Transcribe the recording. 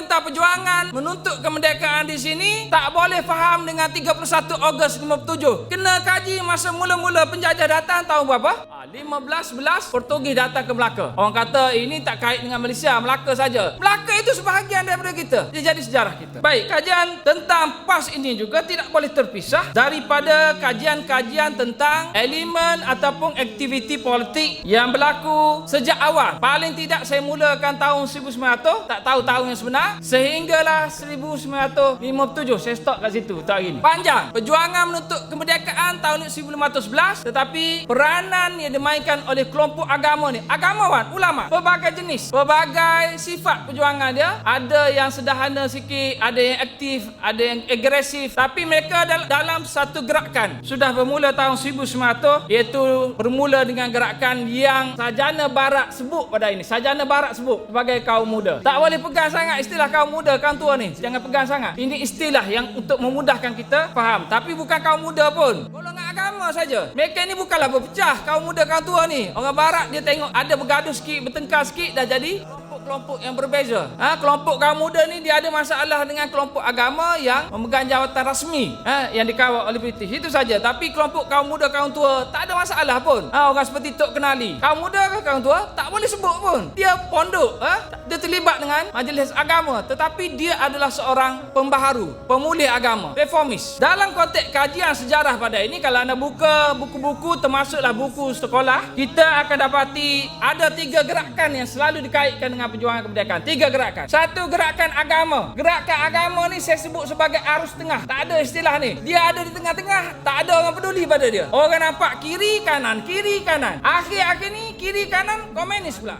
tentang perjuangan menuntut kemerdekaan di sini tak boleh faham dengan 31 Ogos 57. Kena kaji masa mula-mula penjajah datang tahun berapa? Ah, 1511 Portugis datang ke Melaka. Orang kata ini tak kait dengan Malaysia, Melaka saja. Melaka itu sebahagian daripada kita. Dia jadi sejarah kita. Baik, kajian tentang PAS ini juga tidak boleh terpisah daripada kajian-kajian tentang elemen ataupun aktiviti politik yang berlaku sejak awal. Paling tidak saya mulakan tahun 1900, tak tahu tahun yang sebenar, sehinggalah 1957. Saya stop kat situ tak hari ni. Panjang. Perjuangan menuntut kemerdekaan tahun 1911 tetapi peranan yang dimainkan oleh kelompok agama ni, agamawan, ulama, pelbagai jenis, pelbagai sifat perjuangan dia. Ada yang sederhana sikit, ada yang aktif, ada yang agresif, tapi mereka dal- dalam satu gerakan sudah bermula tahun 1900 iaitu bermula dengan gerakan yang Sarjana Barat sebut pada ini. Sarjana Barat sebut sebagai kaum muda. Tak boleh pegang sangat istilah kaum muda, kaum tua ni. Jangan pegang sangat. Ini istilah yang untuk memudahkan kita faham. Tapi bukan kaum muda pun. Saja. Mereka ni bukanlah berpecah kaum muda, kaum tua ni. Orang barat dia tengok ada bergaduh sikit, bertengkar sikit dah jadi kelompok-kelompok yang berbeza. Ha, kelompok kaum muda ni dia ada masalah dengan kelompok agama yang memegang jawatan rasmi ha, yang dikawal oleh British. Itu saja. Tapi kelompok kaum muda, kaum tua tak ada masalah pun. Ha, orang seperti Tok Kenali. Kaum muda ke kaum tua tak boleh sebut pun. Dia pondok. Ha? Dia terlibat dengan majlis agama. Tetapi dia adalah seorang pembaharu, pemulih agama, reformis. Dalam konteks kajian sejarah pada ini, kalau anda buka buku-buku termasuklah buku sekolah, kita akan dapati ada tiga gerakan yang selalu dikaitkan dengan perjuangan kemerdekaan. Tiga gerakan. Satu gerakan agama. Gerakan agama ni saya sebut sebagai arus tengah. Tak ada istilah ni. Dia ada di tengah-tengah, tak ada orang peduli pada dia. Orang nampak kiri kanan, kiri kanan. Akhir-akhir ni kiri kanan komunis pula.